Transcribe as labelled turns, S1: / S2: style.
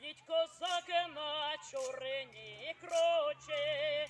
S1: Стоїть козаки на чорині кроче,